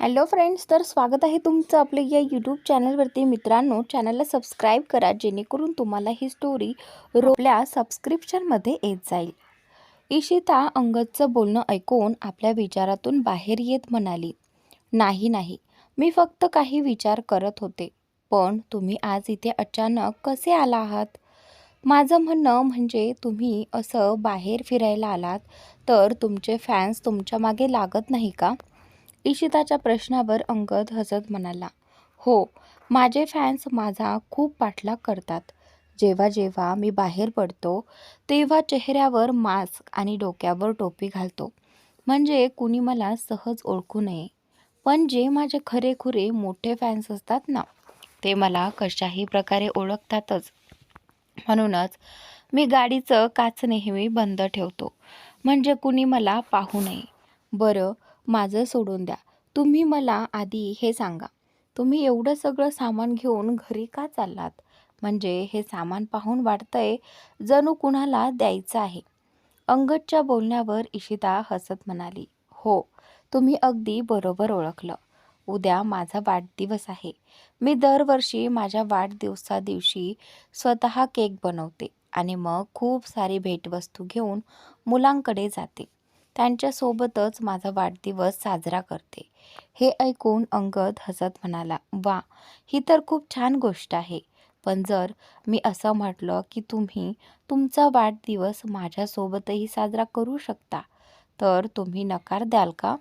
Hello friends तर स्वागत आहे तुमचं आपलं या यूट्यूब चॅनलवरती मित्रांनो चॅनलला सबस्क्राईब करा जेणेकरून तुम्हाला ही स्टोरी रोपल्या सबस्क्रिप्शनमध्ये येत जाईल. इशिता अंगदचं बोलणं ऐकून आपल्या विचारातून बाहेर येत म्हणाली नाही नाही मी फक्त काही विचार करत होते पण तुम्ही आज इथे अचानक कसे आला आहात? माझं म्हणणं म्हणजे तुम्ही असं बाहेर फिरायला आलात तर तुमचे फॅन्स तुमच्या मागे लागत नाही का? इशिताच्या प्रश्नावर अंगद हसत म्हणाला हो माझे फॅन्स माझा खूप पाठलाग करतात. जेव्हा जेव्हा मी बाहेर पडतो तेव्हा चेहऱ्यावर मास्क आणि डोक्यावर टोपी घालतो. म्हणजे कुणी मला सहज ओळखू नये. पण जे माझे खरेखुरे मोठे फॅन्स असतात ना ते मला कशाही प्रकारे ओळखतातच. म्हणूनच मी गाडीचं काच नेहमी बंद ठेवतो. म्हणजे कुणी मला पाहू नये. बरं माझं सोडून द्या. तुम्ही मला आधी हे सांगा. तुम्ही एवढं सगळं सामान घेऊन घरी का चाललात? म्हणजे हे सामान पाहून वाटतंय जणू कुणाला द्यायचं आहे? अंगदच्या बोलण्यावर इशिता हसत म्हणाली हो तुम्ही अगदी बरोबर ओळखलं. उद्या माझा वाढदिवस आहे. मी दरवर्षी माझ्या वाढदिवसा दिवशी स्वतः केक बनवते आणि मग खूप सारी भेटवस्तू घेऊन मुलांकडे जाते. त्यांच्यासोबतच माझा वाढदिवस साजरा करते. हे ऐकून अंगद हसत म्हणाला वा ही तर खूप छान गोष्ट आहे. पण जर मी असं म्हटलं की तुम्ही तुमचा वाढदिवस माझ्यासोबतही साजरा करू शकता तर तुम्ही नकार द्याल का?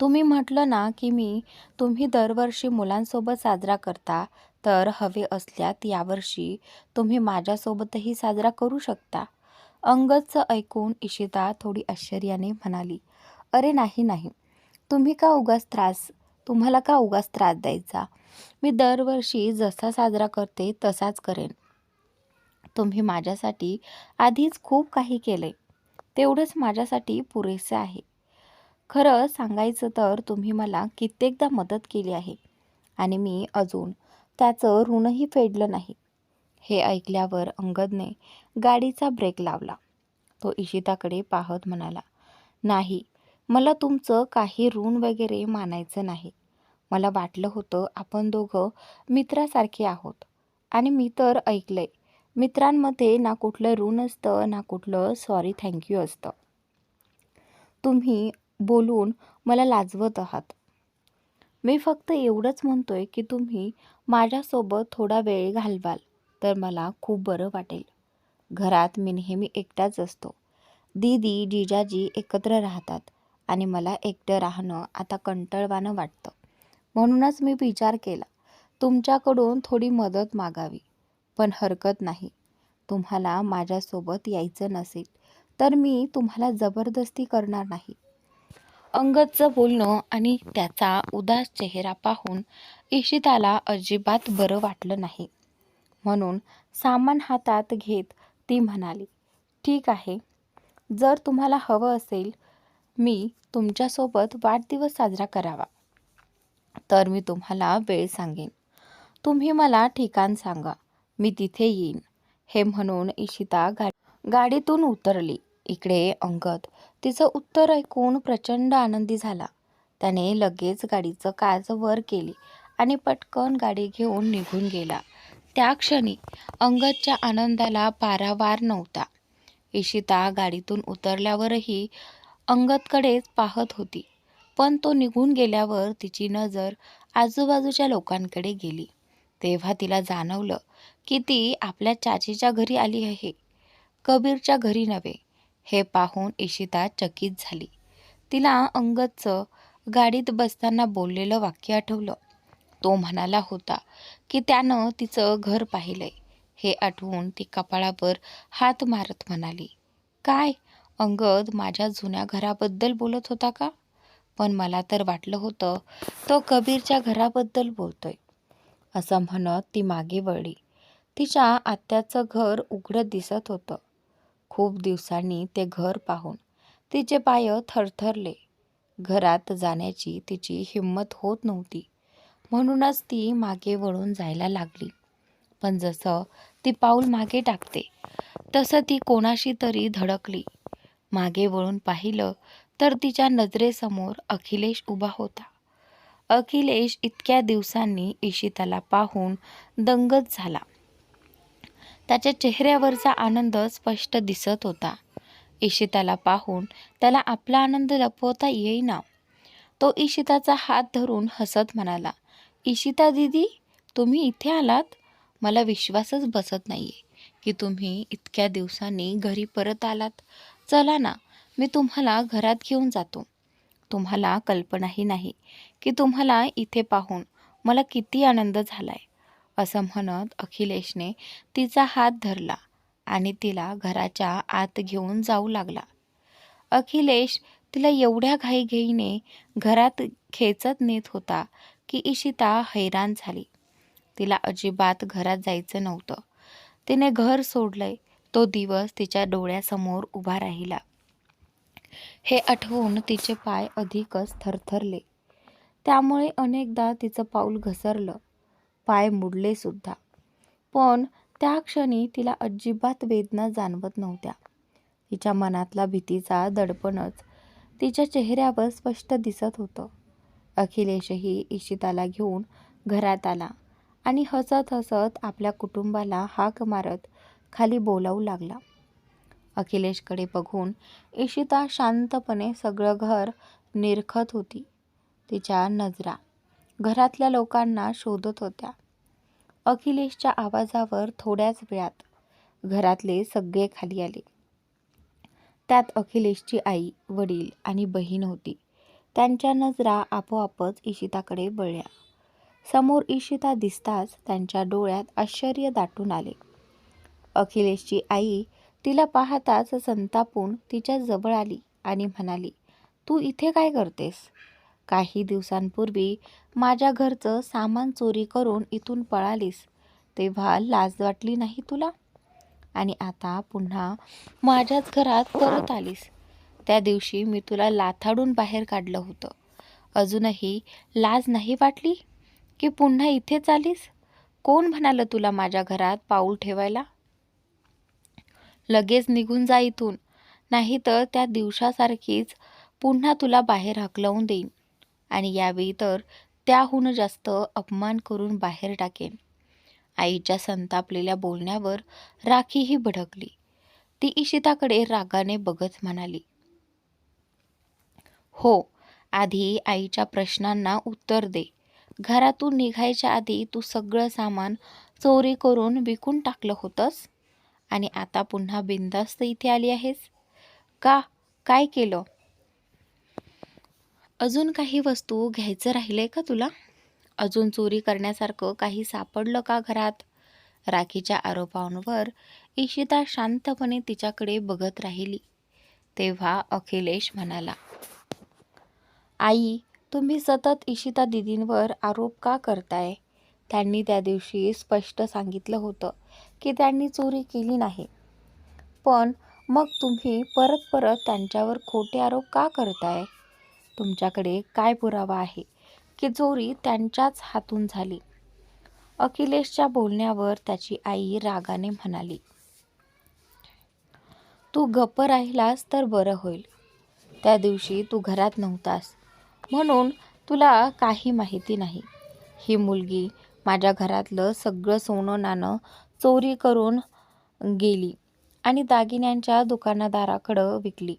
तुम्ही म्हटलं ना की मी तुम्ही दरवर्षी मुलांसोबत साजरा करता तर हवे असल्यात यावर्षी तुम्ही माझ्यासोबतही साजरा करू शकता. अंगदचं ऐकून इशिता थोडी आश्चर्याने म्हणाली अरे नाही नाही. तुम्ही का उगाच त्रास तुम्हाला का उगाच त्रास द्यायचा? मी दरवर्षी जसा साजरा करते तसाच करेन. तुम्ही माझ्यासाठी आधीच खूप काही केले तेवढंच माझ्यासाठी पुरेसे आहे. खरं सांगायचं तर तुम्ही मला कित्येकदा मदत केली आहे आणि मी अजून त्याचं ऋणही फेडलं नाही. हे ऐकल्यावर अंगदने गाडीचा ब्रेक लावला. तो इशिताकडे पाहत म्हणाला नाही मला तुमचं काही ऋण वगैरे मानायचं नाही. मला वाटलं होतं आपण दोघं मित्रासारखे आहोत. आणि मी तर ऐकलंय मित्रांमध्ये ना कुठलं ऋण असतं ना कुठलं सॉरी थँक्यू असतं. तुम्ही बोलून मला लाजवत आहात. मी फक्त एवढंच म्हणतोय की तुम्ही माझ्यासोबत थोडा वेळ घालवाल तर मला खूप बरं वाटेल. घरात मी नेहमी एकटाच असतो. दीदी जिजाजी एकत्र राहतात आणि मला एकटं राहणं आता कंटाळवाणं वाटतं. म्हणूनच मी विचार केला तुमच्याकडून थोडी मदत मागावी पण हरकत नाही. तुम्हाला माझ्यासोबत यायचं नसेल तर मी तुम्हाला जबरदस्ती करणार नाही. अंगदचं बोलणं आणि त्याचा उदास चेहरा पाहून इशिताला अजिबात बरं वाटलं नाही. म्हणून सामान हातात घेत ती म्हणाली ठीक आहे. जर तुम्हाला हवं असेल मी तुमच्यासोबत वाढदिवस साजरा करावा. तर मी तुम्हाला वेळ सांगेन. तुम्ही मला ठिकाण सांगा. मी तिथे येईन. हे म्हणून इशिता गा गाडीतून उतरली. इकडे अंगद तिचं उत्तर ऐकून प्रचंड आनंदी झाला. त्याने लगेच गाडीचं काच वर केली आणि पटकन गाडी घेऊन निघून गेला. त्या क्षणी अंगदच्या आनंदाला पारावार नव्हता. इशिता गाडीतून उतरल्यावरही अंगदकडेच पाहत होती पण तो निघून गेल्यावर तिची नजर आजूबाजूच्या लोकांकडे गेली. तेव्हा तिला जाणवलं की ती आपल्या चाचीच्या घरी आली आहे. कबीरच्या घरी नव्हे हे पाहून इशिता चकित झाली. तिला अंगदचं गाडीत बसताना बोललेलं वाक्य आठवलं. तो म्हणाला होता की त्यानं तिचं घर पाहिलंय. हे आठवून ती कपाळावर हात मारत म्हणाली काय? अंगद माझ्या जुन्या घराबद्दल बोलत होता का? पण मला तर वाटलं होतं तो कबीरच्या घराबद्दल बोलतोय. असं म्हणत ती मागे वळली. तिच्या आत्याचं घर उघडं दिसत होतं. खूप दिवसांनी ते घर पाहून तिचे पाय थरथरले. घरात जाण्याची तिची हिंमत होत नव्हती. म्हणूनच ती मागे वळून जायला लागली. पण जसं ती पाऊल मागे टाकते तसं ती कोणाशी तरी धडकली. मागे वळून पाहिलं तर तिच्या नजरेसमोर अखिलेश उभा होता. अखिलेश इतक्या दिवसांनी इशिताला पाहून दंगच झाला. त्याच्या चेहऱ्यावरचा आनंद स्पष्ट दिसत होता. इशिताला पाहून त्याला आपला आनंद लपवता येईना. तो इशिताचा हात धरून हसत म्हणाला इशिता दिदी तुम्ही इथे आलात? मला विश्वासच बसत नाहीये की तुम्ही इतक्या दिवसांनी घरी परत आलात. चला ना मी तुम्हाला घरात घेऊन जातो. तुम्हाला कल्पनाही नाही की तुम्हाला इथे पाहून मला किती आनंद झालाय. असं म्हणत अखिलेशने तिचा हात धरला आणि तिला घराच्या आत घेऊन जाऊ लागला. अखिलेश तिला एवढ्या घाईघाईने घरात खेचत नेत होता की इशिता हैराण झाली. तिला अजिबात घरात जायचं नव्हतं. तिने घर सोडलंय. तो दिवस तिच्या डोळ्यासमोर उभा राहिला. हे आठवून तिचे पाय अधिकच थरथरले. त्यामुळे अनेकदा तिचं पाऊल घसरलं. पाय मुडले सुद्धा. पण त्या क्षणी तिला अजिबात वेदना जाणवत नव्हत्या. तिच्या मनातला भीतीचा दडपणच तिच्या चेहऱ्यावर स्पष्ट दिसत होतं. अखिलेशही इशिताला घेऊन घरात आला आणि हसत हसत आपल्या कुटुंबाला हाक मारत खाली बोलावू लागला. अखिलेशकडे बघून इशिता शांतपणे सगळं घर निरखत होती. तिच्या नजरा घरातल्या लोकांना शोधत होत्या. अखिलेशच्या आवाजावर थोड्याच वेळात घरातले सगळे खाली आले. त्यात अखिलेशची आई वडील आणि बहीण होती. त्यांच्या नजरा आपोआपच इशिताकडे बळल्या समोर इशिता दिसताच त्यांच्या डोळ्यात आश्चर्य दाटून आले. अखिलेशची आई तिला पाहताच संतापून तिच्या जवळ आली आणि म्हणाली तू इथे काय करतेस? काही दिवसांपूर्वी माझ्या घरचं सामान चोरी करून इथून पळालीस तेव्हा लाज वाटली नाही तुला? आणि आता पुन्हा माझ्याच घरात परत आलीस. त्या दिवशी मी तुला लाथाडून बाहेर काढलं होतं. अजूनही लाज नाही वाटली? की पुन्हा इथेच आलीस कोण म्हणालं तुला माझ्या घरात पाऊल ठेवायला? लगेच निघून जा इथून. नाहीतर त्या दिवसासारखीच पुन्हा तुला बाहेर हकलवून देईन. आणि यावेळी तर त्याहून जास्त अपमान करून बाहेर टाकेन. आईच्या संतापलेल्या बोलण्यावर राखीही भडकली. ती इशिताकडे रागाने बघत म्हणाली हो आधी आईच्या प्रश्नांना उत्तर दे. घरातून निघायच्या आधी तू सगळं सामान चोरी करून विकून टाकलं होतंस? आणि आता पुन्हा बिंदास्त इथे आली आहेस? का? काय केलं? अजून काही वस्तू घ्यायचं राहिलंय का तुला? अजून चोरी करण्यासारखं काही सापडलं का घरात? राखीच्या आरोपांवर इशिता शांतपणे तिच्याकडे बघत राहिली. तेव्हा अखिलेश म्हणाला आई तुम्ही सतत इशिता दिदींवर आरोप का करताय? त्यांनी त्या दिवशी स्पष्ट सांगितलं होतं की त्यांनी चोरी केली नाही. पण मग तुम्ही परत परत त्यांच्यावर खोटे आरोप का करताय? तुमच्याकडे काय पुरावा आहे की चोरी त्यांच्याच हातून झाली? अखिलेशच्या बोलण्यावर त्याची आई रागाने म्हणाली तू गप्प राहिलास तर बरं होईल. त्या दिवशी तू घरात नव्हतास. म्हणून तुला काही माहिती नाही. ही मुलगी माझ्या घरातलं सगळं सोनं नाणं चोरी करून गेली आणि दागिन्यांच्या दुकानदाराकडं विकली.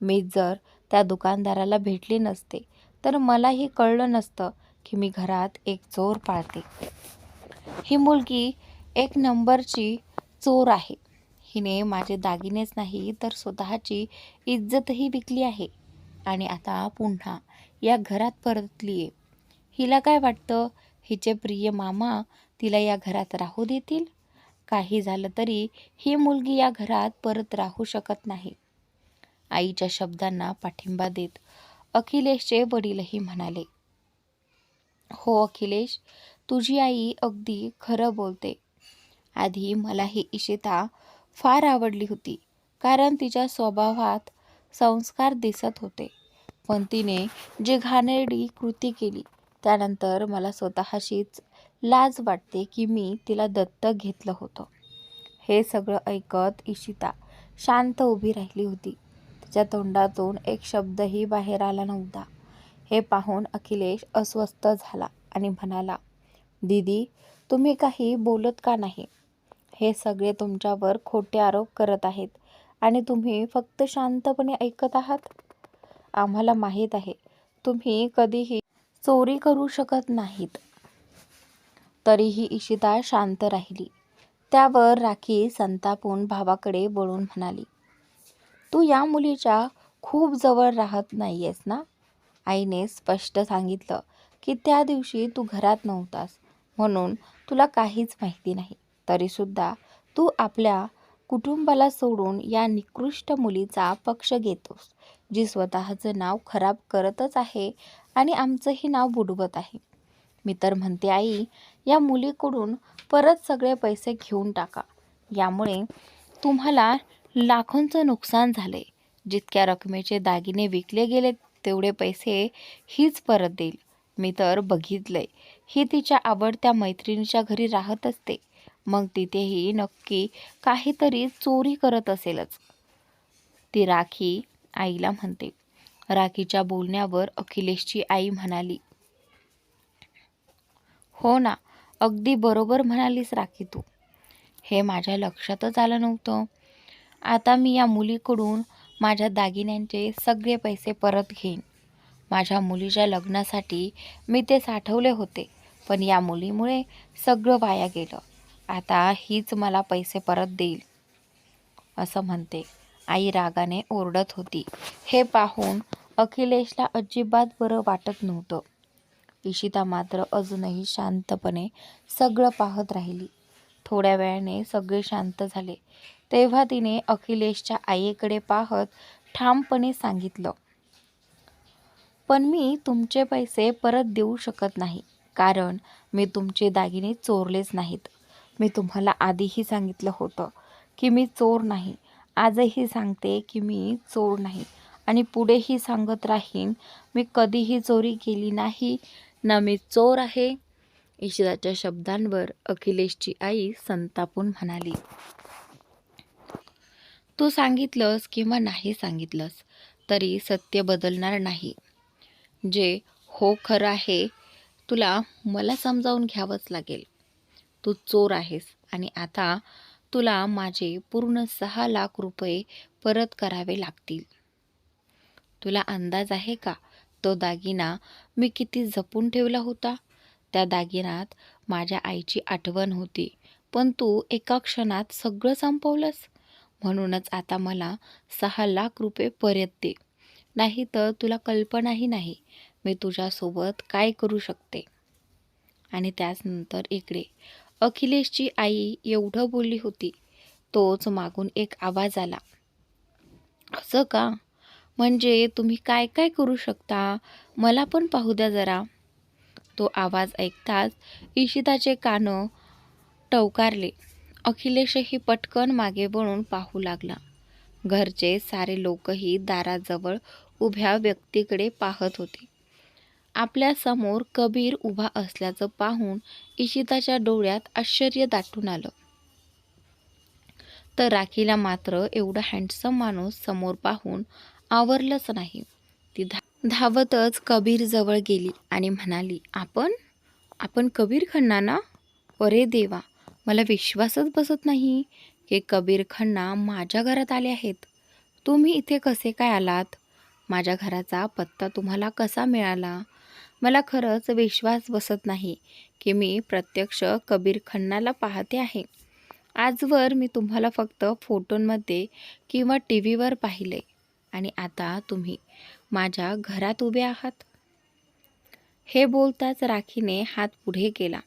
मी जर त्या दुकानदाराला भेटले नसते तर मलाही कळलं नसतं की मी घरात एक चोर पाळते. ही मुलगी एक नंबरची चोर आहे. हिने माझे दागिनेच नाही तर स्वतःची इज्जतही विकली आहे. आणि आता पुन्हा या घरात परतली आहे हिला काय वाटतं? हिचे प्रिय मामा तिला या घरात राहू देतील? काही झालं तरी ही मुलगी या घरात परत राहू शकत नाही. आईच्या शब्दांना पाठिंबा देत अखिलेशचे वडीलही म्हणाले हो अखिलेश तुझी आई अगदी खरं बोलते. आधी मला ही इशिता फार आवडली होती कारण तिच्या स्वभावात संस्कार दिसत होते. पण तिने जी घाणेरडी कृती केली त्यानंतर मला स्वतःशीच लाज वाटते की मी तिला दत्तक घेतलं होतं. हे सगळं ऐकत इशिता शांत उभी राहिली होती. तिच्या तोंडातून एक शब्दही बाहेर आला नव्हता. हे पाहून अखिलेश अस्वस्थ झाला आणि म्हणाला दीदी तुम्ही काही बोलत का नाही? हे सगळे तुमच्यावर खोटे आरोप करत आहेत आणि तुम्ही फक्त शांतपणे ऐकत आहात? आम्हाला माहीत आहे. तुम्ही कधीही चोरी करू शकत नाहीत. तरीही इशिता शांत राहिली. त्यावर राखी संतापून भावाकडे वळून म्हणाली तू या मुलीच्या खूप जवळ राहत नाहीयेस ना? आईने स्पष्ट सांगितलं की त्या दिवशी तू घरात नव्हतास. म्हणून तुला काहीच माहिती नाही. तरीसुद्धा तू आपल्या कुटुंबाला सोडून या निकृष्ट मुलीचा पक्ष घेतोस जी स्वतःचं नाव खराब करतच आहे आणि आमचंही नाव बुडवत आहे. मी तर म्हणते आई या मुलीकडून परत सगळे पैसे घेऊन टाका. यामुळे तुम्हाला लाखोंचं नुकसान झाले जितक्या रकमेचे दागिने विकले गेले तेवढे पैसे हीच परत देईल. मी तर बघितलंय. ही तिच्या आवडत्या मैत्रिणीच्या घरी राहत असते. मग तिथेही नक्की काहीतरी चोरी करत असेलच. ती राखी आईला म्हणते. राखीच्या बोलण्यावर अखिलेशची आई म्हणाली हो ना अगदी बरोबर म्हणालीस राखी तू. हे माझ्या लक्षातच आलं नव्हतं. आता मी या मुलीकडून माझ्या दागिन्यांचे सगळे पैसे परत घेईन. माझ्या मुलीच्या लग्नासाठी मी ते साठवले होते पण या मुलीमुळे सगळं वाया गेलं. आता हीच मला पैसे परत देईल असं म्हणते. आई रागाने ओरडत होती. हे पाहून अखिलेशला अजिबात बरं वाटत नव्हतं. इशिता मात्र अजूनही शांतपणे सगळं पाहत राहिली. थोड्या वेळाने सगळे शांत झाले. तेव्हा तिने अखिलेशच्या आईकडे पाहत ठामपणे सांगितलं पण मी तुमचे पैसे परत देऊ शकत नाही कारण मी तुमचे दागिने चोरलेच नाहीत. मी तुम्हाला आधीही सांगितलं होतं की मी चोर नाही. आजही सांगते की मी चोर नाही. आणि पुढेही सांगत राहीन मी कधीही चोरी केली नाही. ना मी चोर आहे. इशिताच्या शब्दांवर अखिलेशची आई संतापून म्हणाली तू सांगितलंस किंवा नाही सांगितलंस तरी सत्य बदलणार नाही. जे हो खरं आहे तुला मला समजावून घ्यावंच लागेल. तू चोर आहेस. आणि आता तुला माझे पूर्ण सहा लाख रुपये परत करावे लागतील. तुला अंदाज आहे का? तो दागिना मी किती जपून ठेवला होता? त्या दागिन्यात माझ्या आईची आठवण होती. पण तू एका क्षणात सगळं संपवलंस. म्हणूनच आता मला सहा लाख रुपये परत दे. नाही तर तुला कल्पनाही नाही मी तुझ्यासोबत काय करू शकते. आणि त्याचनंतर इकडे. अखिलेशची आई एवढं बोलली होती. तोच मागून एक आवाज आला. असं का? म्हणजे तुम्ही काय काय करू शकता? मला पण पाहू द्या जरा. तो आवाज ऐकताच इशिताचे कानं टवकारले. अखिलेशही पटकन मागे वळून पाहू लागला. घरचे सारे लोकही दाराजवळ उभ्या व्यक्तीकडे पाहत होते. आपल्यासमोर कबीर उभा असल्याचं पाहून इशिताच्या डोळ्यात आश्चर्य दाटून आलं. तर राखीला मात्र एवढा हँडसम माणूस समोर पाहून आवरलंच नाही. ती धा धावतच कबीर जवळ गेली आणि म्हणाली आपण? आपण कबीर खन्ना ना? अरे देवा मला विश्वासच बसत नाही की कबीर खन्ना माझ्या घरात आले आहेत. तुम्ही इथे कसे काय आलात? माझ्या घराचा पत्ता तुम्हाला कसा मिळाला? मला खरंच विश्वास बसत नाही की मी प्रत्यक्ष कबीर खन्नाला पाहते आहे. आजवर मी तुम्हाला फक्त फोटोंमध्ये किंवा टी व्हीवर पाहिले. आणि आता तुम्ही माझ्या घरात उभे आहात. हे बोलताच राखीने हात पुढे केला.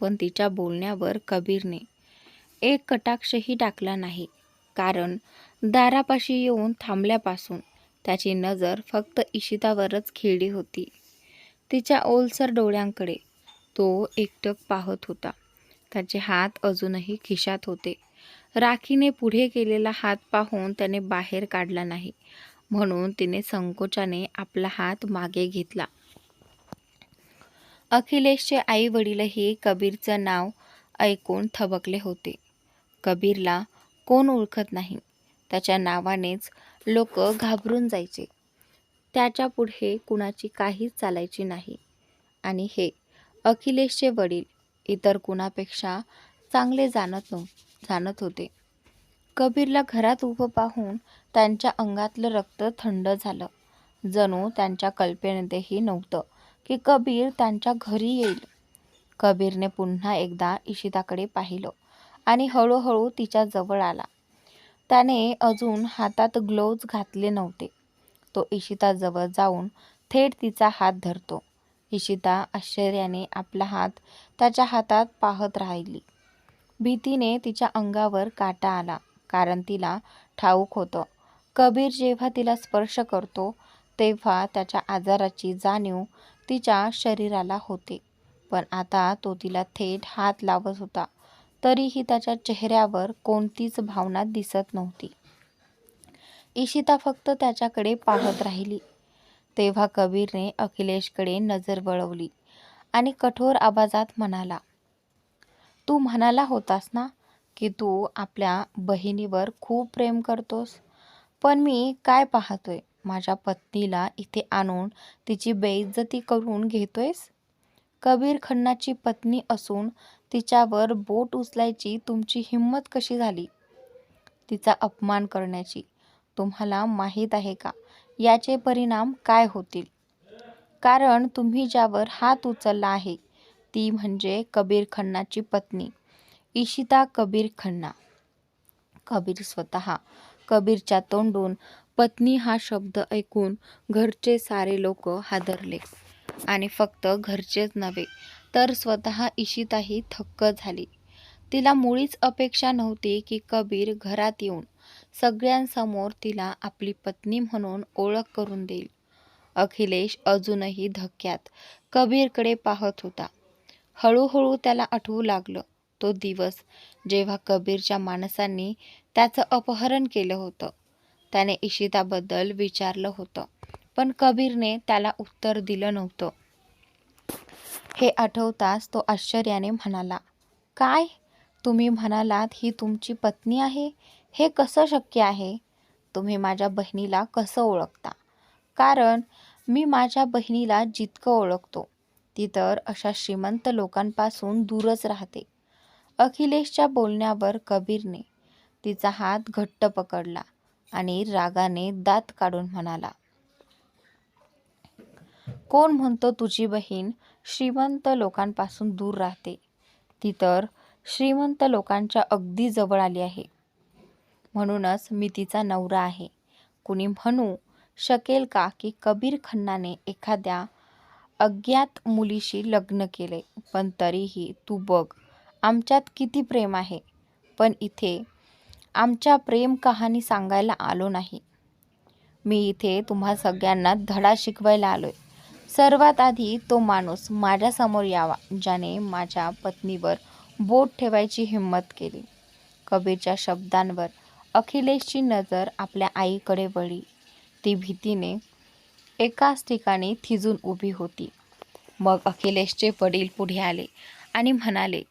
पण तिच्या बोलण्यावर कबीरने एक कटाक्षही टाकला नाही. कारण दारापाशी येऊन थांबल्यापासून त्याची नजर फक्त इशितावरच खिळली होती. तिच्या ओलसर डोळ्यांकडे तो एकटक पाहत होता. त्याचे हात अजूनही खिशात होते. राखीने पुढे केलेला हात पाहून त्याने बाहेर काढला नाही. म्हणून तिने संकोचाने आपला हात मागे घेतला. अखिलेशचे आई वडीलही कबीरचं नाव ऐकून थबकले होते. कबीरला कोण ओळखत नाही. त्याच्या नावानेच लोक घाबरून जायचे. त्याच्या पुढे कुणाची काहीच चालायची नाही. आणि हे अखिलेशचे वडील इतर कुणापेक्षा चांगले जाणत नव्ह जाणत होते. कबीरला घरात उभं पाहून त्यांच्या अंगातलं रक्त थंड झालं. जणू त्यांच्या कल्पनेतही नव्हतं की कबीर त्यांच्या घरी येईल. कबीरने पुन्हा एकदा इशिताकडे पाहिलं आणि हळूहळू तिच्या जवळ आला. त्याने अजून हातात ग्लोव्ज घातले नव्हते. तो इशिताजवळ जाऊन थेट तिचा हात धरतो. इशिता आश्चर्याने आपला हात त्याच्या हातात पाहत राहिली. भीतीने तिच्या अंगावर काटा आला कारण तिला ठाऊक होतं. कबीर जेव्हा तिला स्पर्श करतो तेव्हा त्याच्या आजाराची जाणीव तिच्या शरीराला होते. पण आता तो तिला थेट हात लावत होता. तरीही त्याच्या चेहऱ्यावर कोणतीच भावना दिसत नव्हती. इशिता फक्त त्याच्याकडे पाहत राहिली. तेव्हा कबीरने अखिलेशकडे नजर वळवली आणि कठोर आवाजात म्हणाला तू म्हणाला होतास ना की तू आपल्या बहिणीवर खूप प्रेम करतोस? पण मी काय पाहतोय? माझ्या पत्नीला इथे आणून तिची बेइज्जती करून घेतोयस? कबीर खन्नाची पत्नी असून तिच्यावर बोट उचलायची तुमची हिंमत कशी झाली? तिचा अपमान करण्याची तुम्हाला माहीत आहे का? याचे परिणाम काय होतील? कारण तुम्ही ज्यावर हात उचलला आहे ती म्हणजे कबीर खन्नाची पत्नी इशिता कबीर खन्ना. कबीर स्वतः कबीरच्या तोंडून पत्नी हा शब्द ऐकून घरचे सारे लोक हादरले. आणि फक्त घरचेच नव्हे तर स्वतः इशिताही थक्क झाली. तिला मुळीच अपेक्षा नव्हती की कबीर घरात येऊन सगळ्यांसमोर तिला आपली पत्नी म्हणून ओळख करून देईल. अखिलेश अजूनही धक्क्यात कबीरकडे पाहत होता. हळूहळू त्याला आठवू लागलं. तो दिवस जेव्हा कबीरच्या माणसांनी त्याचं अपहरण केलं होतं. त्याने इशिताबद्दल विचारलं होतं पण कबीरने त्याला उत्तर दिलं नव्हतं. हे आठवताच तो आश्चर्याने म्हणाला काय? तुम्ही म्हणालात ही तुमची पत्नी आहे? हे कसं शक्य आहे? तुम्ही माझ्या बहिणीला कसं ओळखता? कारण मी माझ्या बहिणीला जितकं ओळखतो ती तर अशा श्रीमंत लोकांपासून दूरच राहते. अखिलेशच्या बोलण्यावर कबीरने तिचा हात घट्ट पकडला आणि रागाने दात काढून म्हणाला कोण म्हणतो तुझी बहीण श्रीमंत लोकांपासून दूर राहते? ती तर श्रीमंत लोकांच्या अगदी जवळ आली आहे. म्हणूनच मी तिचा नवरा आहे. कुणी म्हणू शकेल का की कबीर खन्नाने एखाद्या अज्ञात मुलीशी लग्न केले? पण तरीही तू बघ आमच्यात किती प्रेम आहे. पण इथे आमच्या प्रेम कहाणी सांगायला आलो नाही. मी इथे तुम्हा सगळ्यांना धडा शिकवायला आलोय. सर्वात आधी तो माणूस माझ्यासमोर यावा ज्याने माझ्या पत्नीवर बोट ठेवायची हिंमत केली. कबीरच्या शब्दांवर अखिलेशची नजर आपल्या आईकडे वळली. ती भीतीने एकाच ठिकाणी थिजून उभी होती. मग अखिलेशचे वडील पुढे आले आणि म्हणाले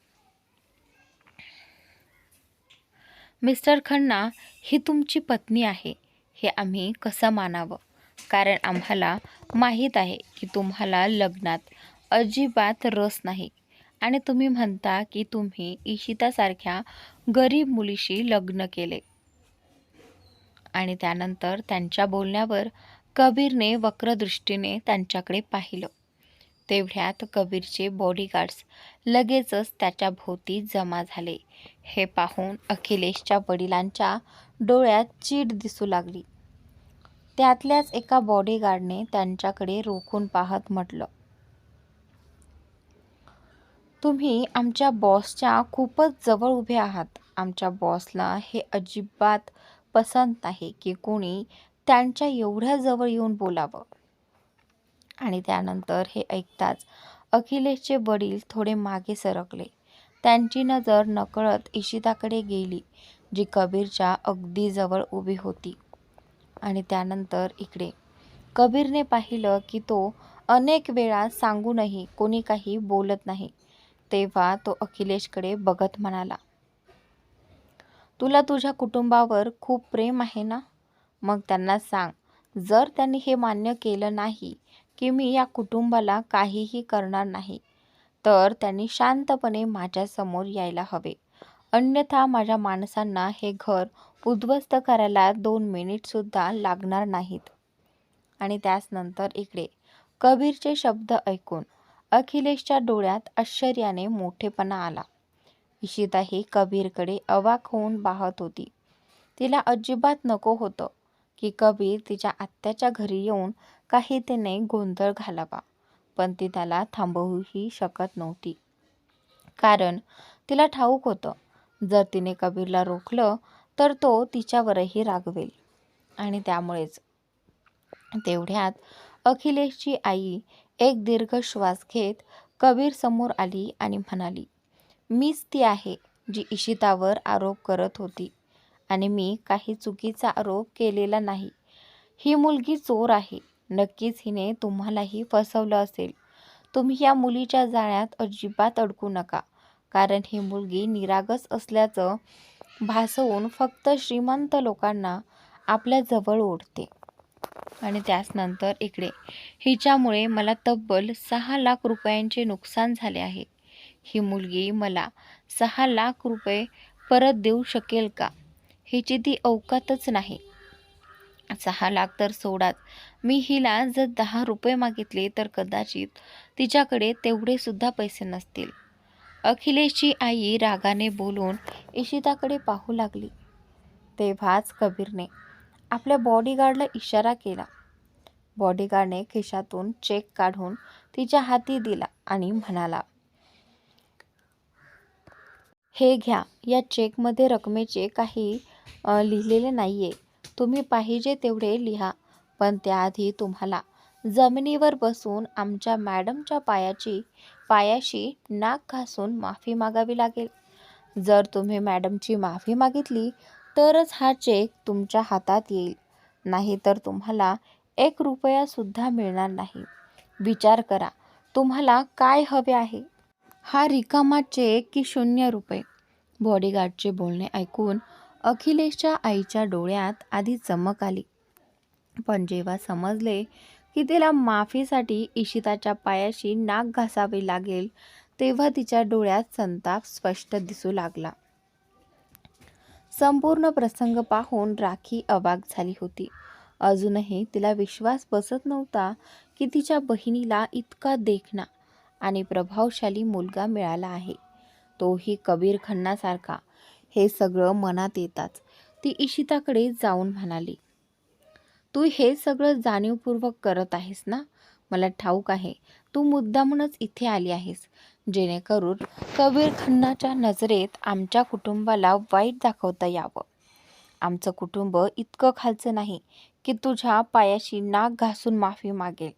मिस्टर खन्ना ही तुमची पत्नी आहे. हे आम्ही कसं मानावं? कारण आम्हाला माहीत आहे की तुम्हाला लग्नात अजिबात रस नाही. आणि तुम्ही म्हणता की तुम्ही इशितासारख्या गरीब मुलीशी लग्न केले. आणि त्यानंतर त्यांच्या बोलण्यावर कबीरने वक्रदृष्टीने त्यांच्याकडे पाहिलं. तेवढ्यात कबीरचे बॉडीगार्ड्स लगेचच त्याच्या भोवती जमा झाले. हे पाहून अखिलेशच्या वडिलांच्या डोळ्यात चीड दिसू लागली. त्यातल्याच एका बॉडीगार्डने त्यांच्याकडे रोखून पाहत म्हटलं तुम्ही आमच्या बॉसच्या खूपच जवळ उभे आहात. आमच्या बॉसला हे अजिबात पसंत नाही की कोणी त्यांच्या एवढ्या जवळ येऊन बोलावं. आणि त्यानंतर हे ऐकताच अखिलेशचे वडील थोडे मागे सरकले. त्यांची नजर नकळत इशिताकडे गेली जी कबीरच्या अगदी जवळ उभी होती. आणि त्यानंतर इकडे. कबीरने पाहिलं की तो अनेक वेळा सांगूनही कोणी काही बोलत नाही. तेव्हा तो अखिलेशकडे बघत म्हणाला तुला तुझ्या कुटुंबावर खूप प्रेम आहे ना? मग त्यांना सांग. जर त्यांनी हे मान्य केलं नाही की मी या कुटुंबाला काहीही करणार नाही तर त्यांनी शांतपणे माझ्यासमोर यायला हवे. अन्यथा माझ्या माणसांना हे घर उद्ध्वस्त करायला दोन मिनिटसुद्धा लागणार नाहीत. आणि त्याच नंतर इकडे. कबीरचे शब्द ऐकून अखिलेशच्या डोळ्यात आश्चर्याने मोठेपणा आला. इशिताही कबीरकडे अवाक होऊन पाहत होती. तिला अजिबात नको होतं की कबीर तिच्या आत्याच्या घरी येऊन काही तिने गोंधळ घालावा पण ती त्याला थांबवूही शकत नव्हती. कारण तिला ठाऊक होतं जर तिने कबीरला रोखलं तर तो तिच्यावरही रागवेल. आणि त्यामुळेच तेवढ्यात अखिलेशची आई एक दीर्घ श्वास घेत कबीर समोर आली आणि म्हणाली मीच ती आहे जी इशितावर आरोप करत होती आणि मी काही चुकीचा आरोप केलेला नाही. ही मुलगी चोर आहे. नक्कीच हिने तुम्हालाही फसवलं असेल. तुम्ही या मुलीच्या जाळ्यात अजिबात अडकू नका कारण ही मुलगी निरागस असल्याचं भासवून फक्त श्रीमंत लोकांना आपल्या जवळ ओढते. आणि त्याचनंतर इकडे हिच्यामुळे मला तब्बल सहा लाख रुपयांचे नुकसान झाले आहे. ही मुलगी मला सहा लाख रुपये परत देऊ शकेल का? हिची ती अवकातच नाही. सहा लाख तर सोडाच. मी हिला जर दहा रुपये मागितले तर कदाचित तिच्याकडे तेवढे सुद्धा पैसे नसतील. अखिलेशची आई रागाने बोलून इशिताकडे पाहू लागली. तेव्हाच कबीरने आपल्या बॉडीगार्डला इशारा केला. बॉडीगार्डने खिशातून चेक काढून तिच्या हाती दिला आणि म्हणाला हे घ्या. या चेकमध्ये रकमेचे काही लिहिलेले नाही आहे तुम्ही पाहिजे तेवढे लिहा. पण त्याआधी तुम्हाला जमिनीवर बसून आमच्या मॅडमच्या पायाची पायाशी नाक घासून माफी मागावी लागेल. जर तुम्ही मॅडमची माफी मागितली तरच हा चेक तुमच्या हातात येईल. नाहीतर तुम्हाला एक रुपयासुद्धा मिळणार नाही. विचार करा तुम्हाला काय हवे आहे? हा रिकामा चेक की शून्य रुपये. बॉडीगार्डचे बोलणे ऐकून अखिलेशच्या आईच्या डोळ्यात आधी चमक आली. पण जेव्हा समजले की तिला माफीसाठी इशिताच्या पायाशी नाक घासावे लागेल तेव्हा तिच्या डोळ्यात संताप स्पष्ट दिसू लागला. संपूर्ण प्रसंग पाहून राखी अवाक झाली होती. अजूनही तिला विश्वास बसत नव्हता की तिच्या बहिणीला इतका देखणा आणि प्रभावशाली मुलगा मिळाला आहे. तोही कबीर खन्नासारखा. हे सगळं मनात येताच. ती इशिताकडे जाऊन म्हणाली तू हे सगळं जाणीवपूर्वक करत आहेस ना? मला ठाऊक आहे तू मुद्दामूनच इथे आली आहेस. जेणेकरून कबीर खन्नाच्या नजरेत आमच्या कुटुंबाला वाईट दाखवता यावं. आमचं कुटुंब इतकं खालचं नाही की तुझ्या पायाशी नाक घासून माफी मागेल.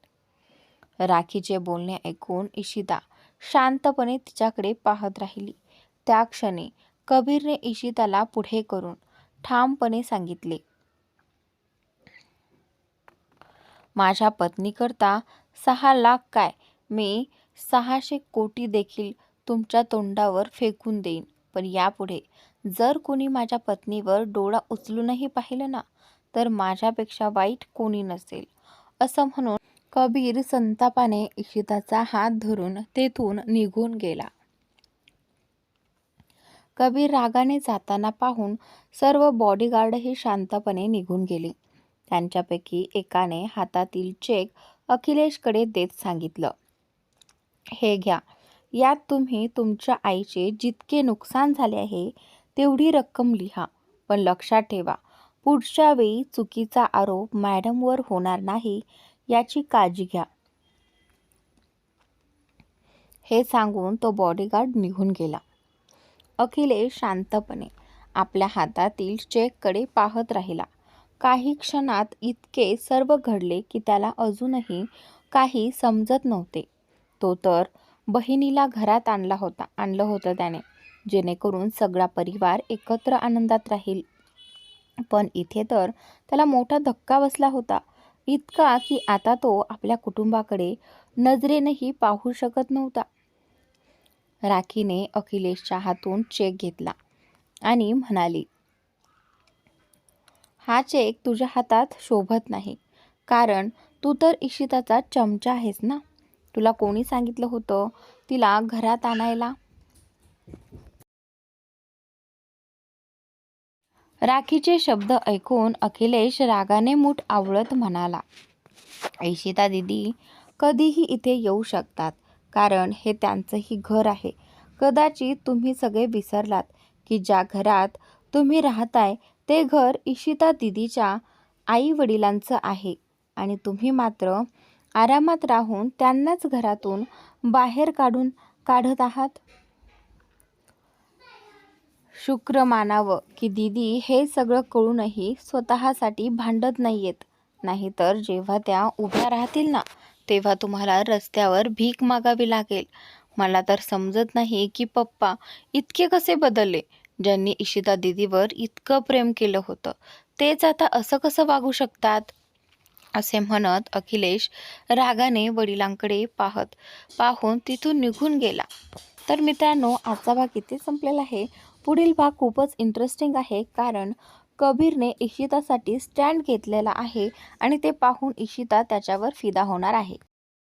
राखीचे बोलणे ऐकून इशिता शांतपणे तिच्याकडे पाहत राहिली. त्या क्षणी कबीरने इशिताला पुढे करून ठामपणे सांगितले माझ्या पत्नीकरता सहा लाख काय? मी सहाशे कोटी देखील तुमच्या तोंडावर फेकून देईन. पण यापुढे जर कोणी माझ्या पत्नीवर डोळा उचलूनही पाहिलं ना तर माझ्यापेक्षा वाईट कोणी नसेल. असं म्हणून कबीर संतापाने इशिताचा हात धरून तेथून निघून गेला. कबीर रागाने जाताना पाहून सर्व बॉडीगार्डही शांतपणे निघून गेले. त्यांच्यापैकी एकाने हातातील चेक अखिलेशकडे देत सांगितलं हे घ्या यात तुम्ही तुमच्या आईचे जितके नुकसान झाले आहे तेवढी रक्कम लिहा पण लक्षात ठेवा पुढच्या वेळी चुकीचा आरोप मॅडमवर होणार नाही याची काळजी घ्या. हे सांगून तो बॉडीगार्ड निघून गेला. अखिलेश शांतपणे आपल्या हातातील चेककडे पाहत राहिला. काही क्षणात इतके सर्व घडले की त्याला अजूनही काही समजत नव्हते. तो तर बहिणीला घरात आणला होता आणलं होतं त्याने जेणेकरून सगळा परिवार एकत्र आनंदात राहील. पण इथे तर त्याला मोठा धक्का बसला होता. इतका की आता तो आपल्या कुटुंबाकडे नजरेनंही पाहू शकत नव्हता. राखीने अखिलेशच्या हातून चेक घेतला आणि म्हणाली हा चेक तुझ्या हातात शोभत नाही कारण तू तर इशिताचा चमचा आहेस ना? तुला कोणी सांगितलं होतं तिला घरात आणायला? राखीचे शब्द ऐकून अखिलेश रागाने मूठ आवळत म्हणाला ऐशिता दिदी कधीही इथे येऊ शकतात कारण हे त्यांचंही घर आहे. कदाचित तुम्ही सगळे विसरलात की ज्या घरात तुम्ही राहताय ते घर इशिता दिदीच्या आई वडिलांचं आहे आणि तुम्ही मात्र आरामात राहून त्यांनाच घरातून बाहेर काढून काढत आहात. शुक्र मानावं की दीदी हे सगळं कळूनही स्वतःसाठी भांडत नाही आहेत नाहीतर जेव्हा त्या उभ्या राहतील ना तेव्हा तुम्हाला रस्त्यावर भीक मागावी लागेल. मला तर समजत नाही की पप्पा इतके कसे बदलले. ज्यांनी इशिता दीदीवर इतकं प्रेम केलं होतं तेच आता असं कसं वागू शकतात? असे म्हणत अखिलेश रागाने वडिलांकडे पाहत पाहून तिथून निघून गेला. तर मित्रांनो आजचा भाग इथे संपलेला आहे. पुढील भाग खूपच इंटरेस्टिंग आहे कारण कबीरने इशितासाठी स्टँड घेतलेला आहे आणि ते पाहून इशिता त्याच्यावर फिदा होणार आहे.